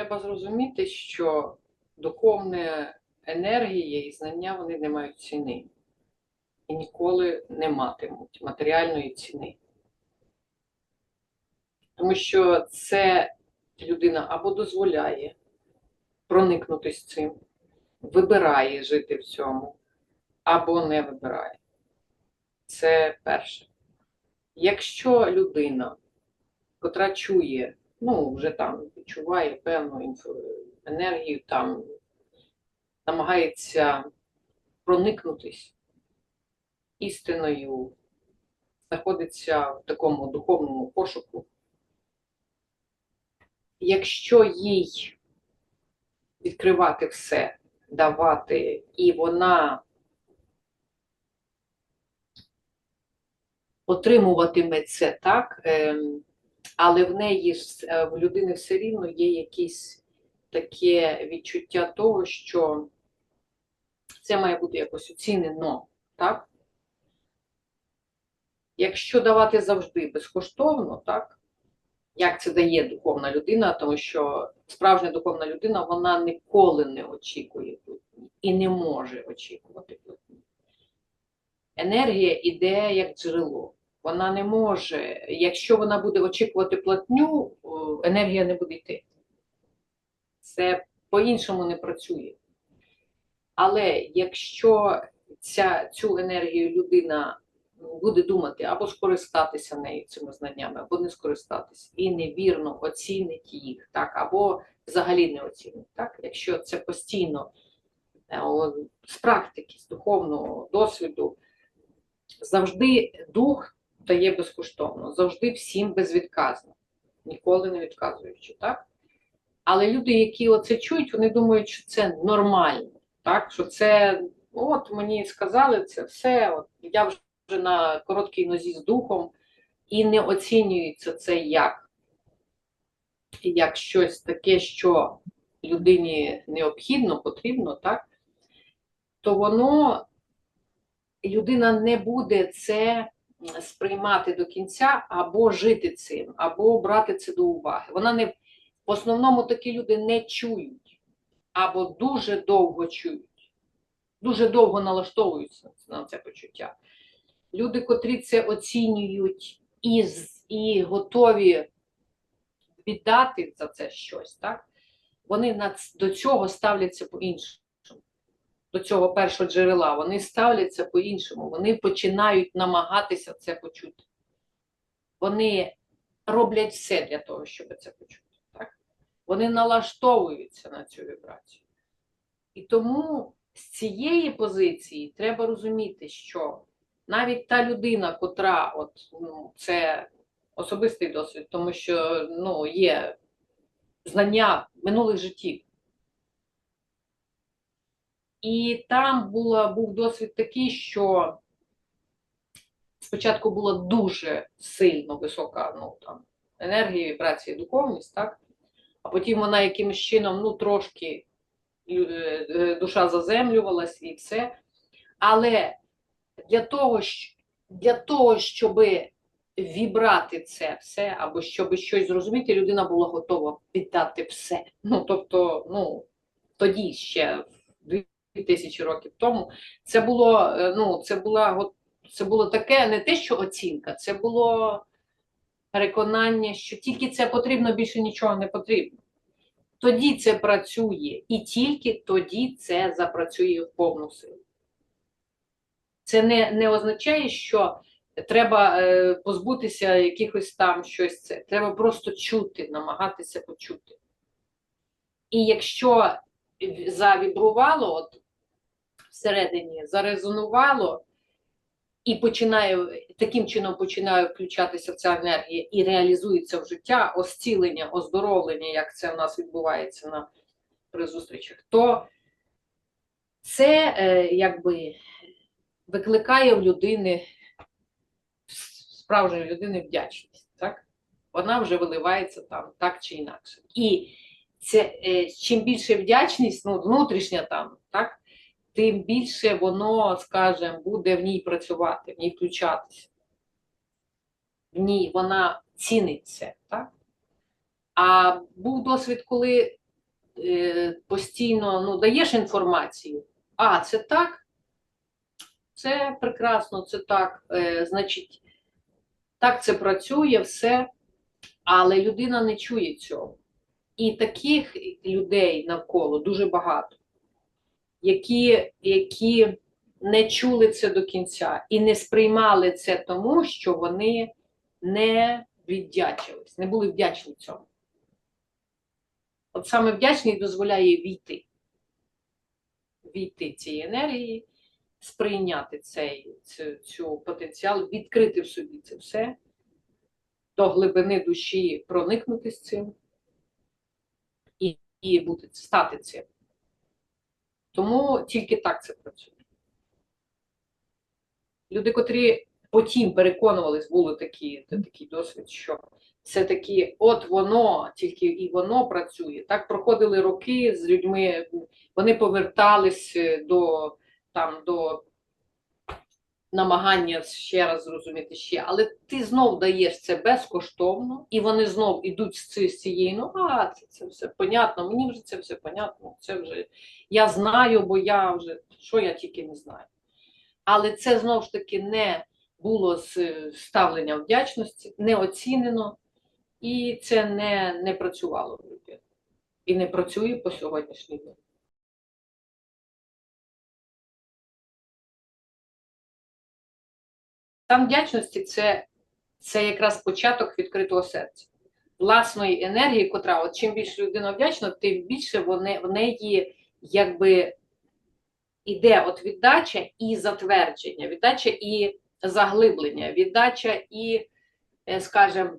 Треба зрозуміти, що духовна енергія і знання вони не мають ціни і ніколи не матимуть матеріальної ціни. Тому що це людина або дозволяє проникнутися цим, вибирає жити в цьому, або не вибирає. Це перше. Якщо людина, котра чує, ну, вже там відчуває певну енергію, там намагається проникнутись істиною, знаходиться в такому духовному пошуку. Якщо їй відкривати все, давати, і вона отримуватиме це так, ем, але в неї е, в людини все рівно є якесь таке відчуття того, що це має бути якось оцінено, так? Якщо давати завжди безкоштовно, так? Як це дає духовна людина, тому що справжня духовна людина вона ніколи не очікує платні і не може очікувати платні. Енергія іде як джерело. Вона не може, якщо вона буде очікувати платню, енергія не буде йти. Це по-іншому не працює. Але якщо ця, цю енергію людина буде думати або скористатися нею цими знаннями, або не скористатися, і невірно оцінить їх, так, або взагалі не оцінить. Так? Якщо це постійно е, з практики, з духовного досвіду, завжди дух дає безкоштовно, завжди всім безвідказно, ніколи не відказуючи. Так? Але люди, які оце чують, вони думають, що це нормально, так? що це от мені сказали це все, от я вже на короткій нозі з духом, і не оцінюється це як, як щось таке, що людині необхідно, потрібно, так? то воно людина не буде це сприймати до кінця, або жити цим, або брати це до уваги. Вона не в основному такі люди не чують або дуже довго чують, дуже довго налаштовуються на це почуття. Люди, котрі це оцінюють і, і готові віддати за це щось, так? вони до цього ставляться по-іншому. До цього першого джерела, вони ставляться по-іншому, вони починають намагатися це почути. Вони роблять все для того, щоб це почути. Так? Вони налаштовуються на цю вібрацію. І тому з цієї позиції треба розуміти, що навіть та людина, котра, от, ну, це особистий досвід, тому що ну, є знання минулих життів. І там була, був досвід такий, що спочатку була дуже сильно висока ну, там, енергія, вібрація, духовність, так? а потім вона якимось чином ну, трошки е, е, душа заземлювалась і все. Але для того, для того щоб вібрати це все, або щоб щось зрозуміти, людина була готова віддати все. Ну, тобто, ну, тоді ще, 2000 років тому, це було, е, ну, це була, це було таке, не те, що оцінка, це було переконання, що тільки це потрібно, більше нічого не потрібно. Тоді це працює, і тільки тоді це запрацює в повну силу. Це не, не означає, що треба е, позбутися якихось там щось це. Треба просто чути, намагатися почути. І якщо завібрувало, от всередині зарезонувало, і починає таким чином починає включатися ця енергія і реалізується в життя озцілення, оздоровлення, як це в нас відбувається на при зустрічах, то це е, якби викликає в людини справжньої людини вдячність. Так? Вона вже виливається там так чи інакше. І це, е, чим більше вдячність, ну, внутрішня там, так? Тим більше воно, скажімо, буде в ній працювати, в ній включатися. В ній вона цінить це. Так? А був досвід, коли е, постійно ну, даєш інформацію, а це так, це прекрасно, це так, е, значить, так це працює, все, але людина не чує цього. І таких людей навколо дуже багато, які, які не чули це до кінця і не сприймали це тому, що вони не віддячились, не були вдячні цьому. От саме вдячний дозволяє війти, війти цієї енергії, сприйняти цей, цю, цю потенціал, відкрити в собі це все, до глибини душі проникнути з цим і, і бути, стати цим. Тому тільки так це працює. Люди, котрі потім переконувались, були такі, такий досвід, що все-таки от воно, тільки і воно працює. Так проходили роки з людьми, вони повертались до, там, до намагання ще раз зрозуміти ще, але ти знов даєш це безкоштовно, і вони знов ідуть з цієї, ну а це, це все понятно, мені вже це все понятно, це вже я знаю, бо я вже що я тільки не знаю. Але це знову ж таки не було з ставлення вдячності, не оцінено, і це не, не працювало в людини. І не працює по сьогоднішній день. Там вдячності це, це якраз початок відкритого серця, власної енергії, котра, от чим більше людина вдячна, тим більше вони, в неї якби іде от віддача і затвердження, віддача і заглиблення, віддача і, е, скажімо,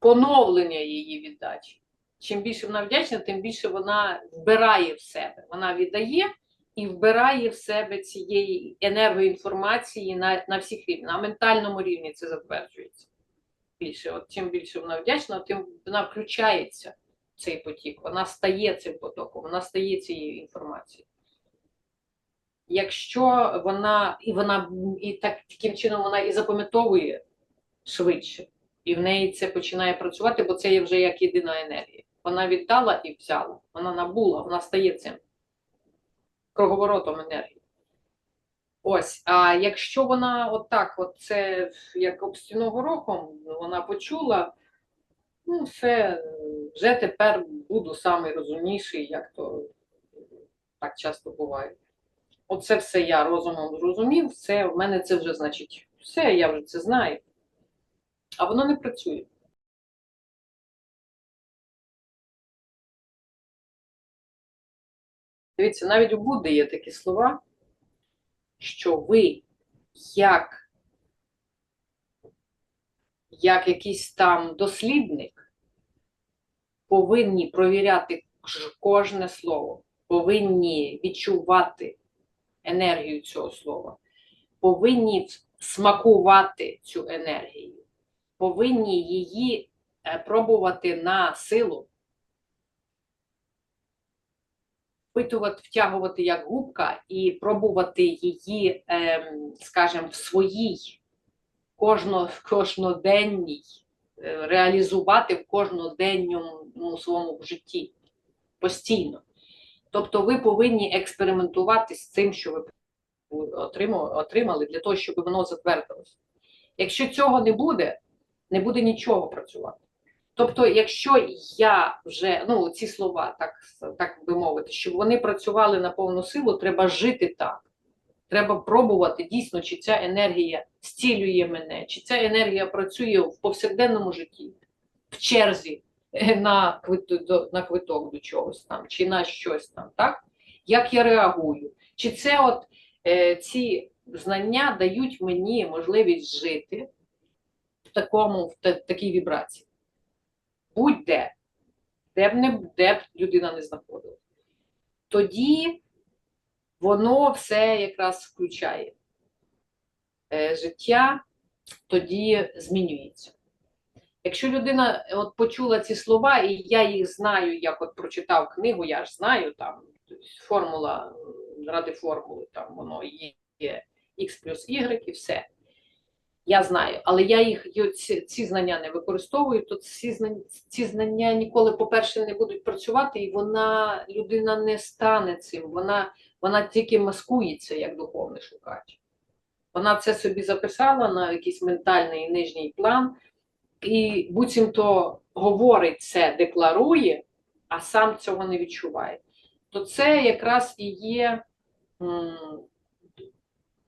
поновлення її віддачі. Чим більше вона вдячна, тим більше вона вбирає в себе. Вона віддає і вбирає в себе цієї енергоінформації на, на всіх рівнях. На ментальному рівні це затверджується. Більше, от чим більше вона вдячна, тим вона включається в цей потік, вона стає цим потоком, вона стає цією інформацією. Якщо вона і вона і так таким чином вона і запам'ятовує швидше, і в неї це починає працювати, бо це є вже як єдина енергія. Вона віддала і взяла, вона набула, вона стає цим круговоротом енергії. Ось, а якщо вона отак, от це як об стіну горохом, вона почула, ну, все, вже тепер буду самий розумніший, як то так часто буває. Оце все я розумом зрозумів, все, в мене це вже значить, все, я вже це знаю. А воно не працює. Дивіться, навіть у Будди є такі слова, що ви як, як якийсь там дослідник повинні провіряти кожне слово, повинні відчувати енергію цього слова, повинні смакувати цю енергію, повинні її е, пробувати на силу. Впитувати, втягувати як губка і пробувати її, ем, скажімо, в своїй кожно, кожноденній, е, реалізувати в кожноденному своєму житті постійно. Тобто ви повинні експериментувати з цим, що ви отримали, для того, щоб воно затвердилося. Якщо цього не буде, не буде нічого працювати. Тобто, якщо я вже, ну, ці слова, так, так би мовити, щоб вони працювали на повну силу, треба жити так. Треба пробувати дійсно, чи ця енергія зцілює мене, чи ця енергія працює в повсякденному житті, в черзі е, на, квит- до- на квиток до чогось там, чи на щось там, так? Як я реагую? Чи це от е, ці знання дають мені можливість жити в такому, в та- такій вібрації? Будь-де, де б не де б людина не знаходилась. Тоді воно все якраз включає Е, життя, тоді змінюється. Якщо людина от почула ці слова, і я їх знаю, як от прочитав книгу, я ж знаю, там формула ради формули, там воно є X плюс Y і все. Я знаю, але я їх ці, знання не використовую, то ці знання, ці знання ніколи, по-перше, не будуть працювати, і вона, людина не стане цим, вона, вона тільки маскується як духовний шукач. Вона це собі записала на якийсь ментальний нижній план, і буцімто говорить це, декларує, а сам цього не відчуває. То це якраз і є.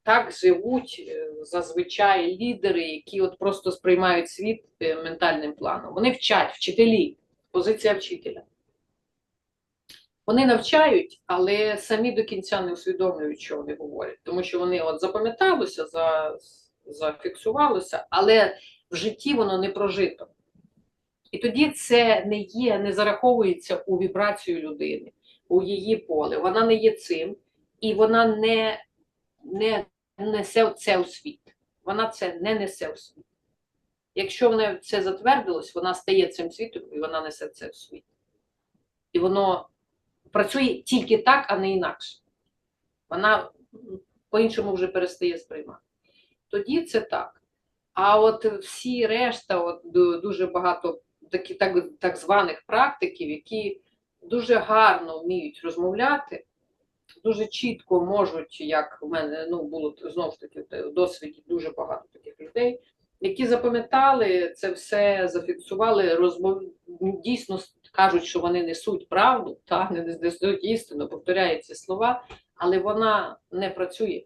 Так живуть е, зазвичай лідери, які от просто сприймають світ е, ментальним планом. Вони вчать, вчителі, позиція вчителя. Вони навчають, але самі до кінця не усвідомлюють, що вони говорять, тому що вони от запам'яталося, за, зафіксувалося, але в житті воно не прожито. І тоді це не є, не зараховується у вібрацію людини, у її поле. Вона не є цим, і вона не, не несе це у світ. Вона це не несе у світ. Якщо вона це затвердилось, вона стає цим світом і вона несе це в світ. І воно працює тільки так, а не інакше. Вона по-іншому вже перестає сприймати. Тоді це так. А от всі решта, от дуже багато такі, так, так званих практиків, які дуже гарно вміють розмовляти, дуже чітко можуть, як в мене ну, було знову ж таки в досвіді дуже багато таких людей, які запам'ятали це все, зафіксували, розмов... дійсно кажуть, що вони несуть правду, та, не несуть істину, повторяють ці слова, але вона не працює.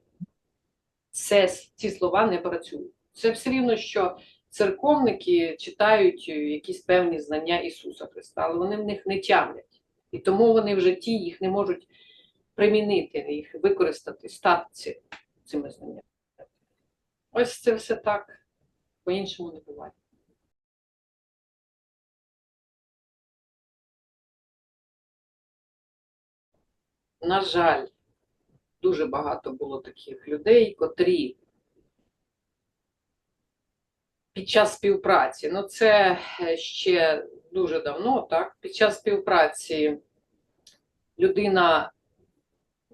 Це, ці слова не працюють. Це все рівно, що церковники читають якісь певні знання Ісуса Христа, але вони в них не тямлять. І тому вони в житті їх не можуть примінити, їх використати, стати цими знаннями. Ось це все так. По-іншому не буває. На жаль, дуже багато було таких людей, котрі під час співпраці, ну це е, ще дуже давно, так, під час співпраці людина,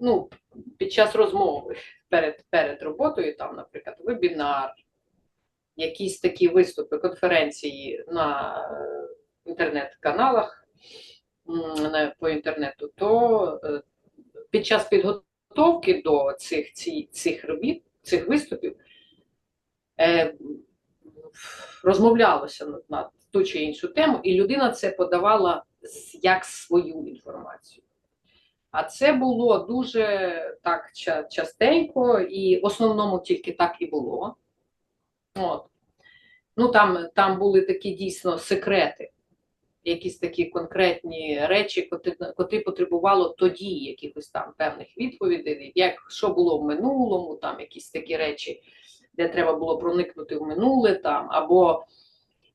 ну, під час розмови перед, перед роботою, там, наприклад, вебінар, якісь такі виступи, конференції на інтернет-каналах по інтернету, то е, під час підготовки до цих, ці, цих робіт, цих виступів, е, розмовлялося на ту чи іншу тему, і людина це подавала як свою інформацію. А це було дуже так частенько, і в основному тільки так і було. От. Ну, там, там були такі дійсно секрети, якісь такі конкретні речі, котрі, котрі потребувало тоді якихось там певних відповідей, як що було в минулому, там якісь такі речі, де треба було проникнути в минуле, там, або,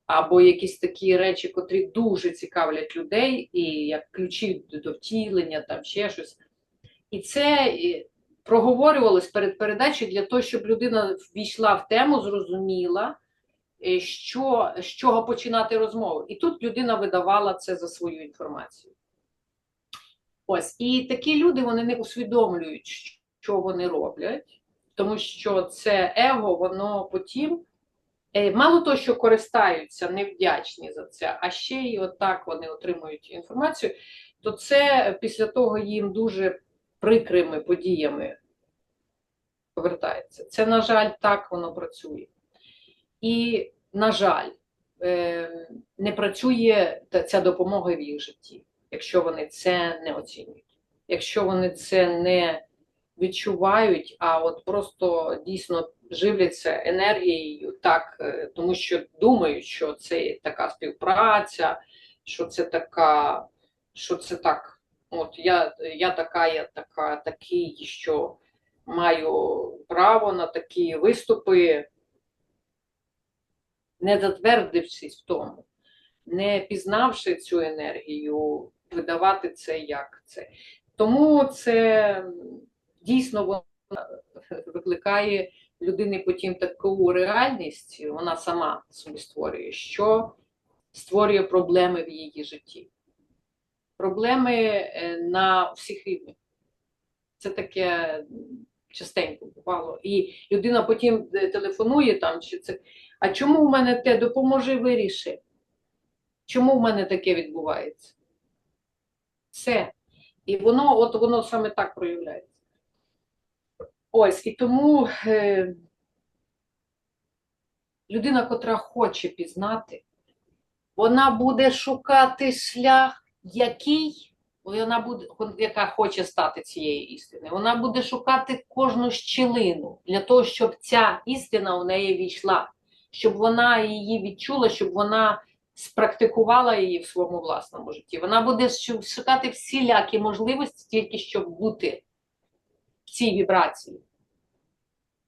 або якісь такі речі, котрі дуже цікавлять людей, і як ключі до втілення, там ще щось. І це проговорювалось перед передачею для того, щоб людина ввійшла в тему, зрозуміла, е, що, з чого починати розмову. І тут людина видавала це за свою інформацію. Ось, і такі люди вони не усвідомлюють, що вони роблять, тому що це его, воно потім. Е, Мало того, що користаються, невдячні за це, а ще й отак вони отримують інформацію, то це після того їм дуже прикрими подіями повертається. Це, на жаль, так воно працює. І, на жаль, е, не працює ця допомога в їх житті, якщо вони це не оцінюють, якщо вони це не відчувають, а от просто дійсно живляться енергією, так, е, тому що думають, що це така співпраця, що це така, що це так. От я, я така, я така, такий, що маю право на такі виступи, не затвердившись в тому, не пізнавши цю енергію, видавати це як це. Тому це дійсно воно викликає людини потім таку реальність, вона сама собі створює, що створює проблеми в її житті. Проблеми е, на всіх рівнях. Це таке частенько бувало. І людина потім е, телефонує там, чи це. А чому в мене те допоможи виріши? Чому в мене таке відбувається? Все. І воно, от воно саме так проявляється. Ось, і тому е, людина, котра хоче пізнати, вона буде шукати шлях, який вона буде, яка хоче стати цією істиною. Вона буде шукати кожну щілину для того, щоб ця істина у неї війшла, щоб вона її відчула, щоб вона спрактикувала її в своєму власному житті. Вона буде шукати всілякі можливості тільки щоб бути цій вібрації.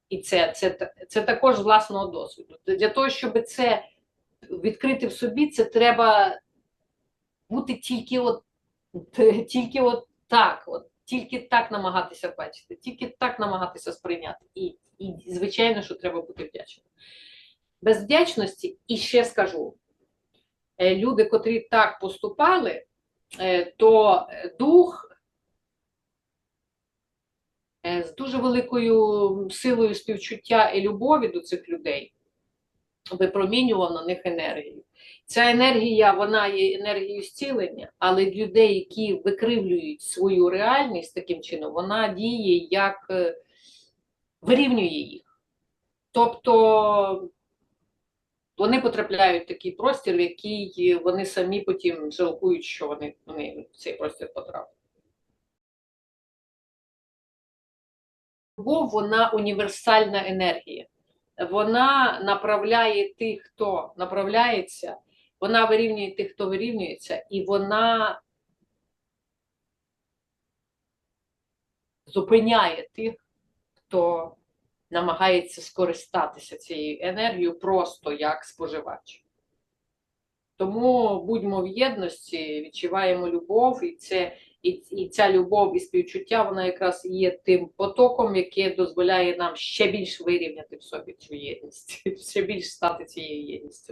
І це, це, це також власного досвіду. Для того, щоб це відкрити в собі, це треба бути тільки от, тільки от так, от, тільки так намагатися бачити, тільки так намагатися сприйняти. І, і звичайно, що треба бути вдячним. Без вдячності, і ще скажу, е, люди, котрі так поступали, е, то дух е, з дуже великою силою співчуття і любові до цих людей випромінював на них енергію. Ця енергія, вона є енергією зцілення, але людей, які викривлюють свою реальність таким чином, вона діє як е, вирівнює їх. Тобто вони потрапляють в такий простір, в який вони самі потім жалкують, що вони, вони в цей простір потрапили. Любов, вона універсальна енергія. Вона направляє тих, хто направляється, вона вирівнює тих, хто вирівнюється, і вона зупиняє тих, хто намагається скористатися цією енергією просто як споживач. Тому будьмо в єдності, відчуваємо любов, і це і, і ця любов і співчуття, вона якраз є тим потоком, який дозволяє нам ще більш вирівняти в собі цю єдність, ще більш стати цією єдністю.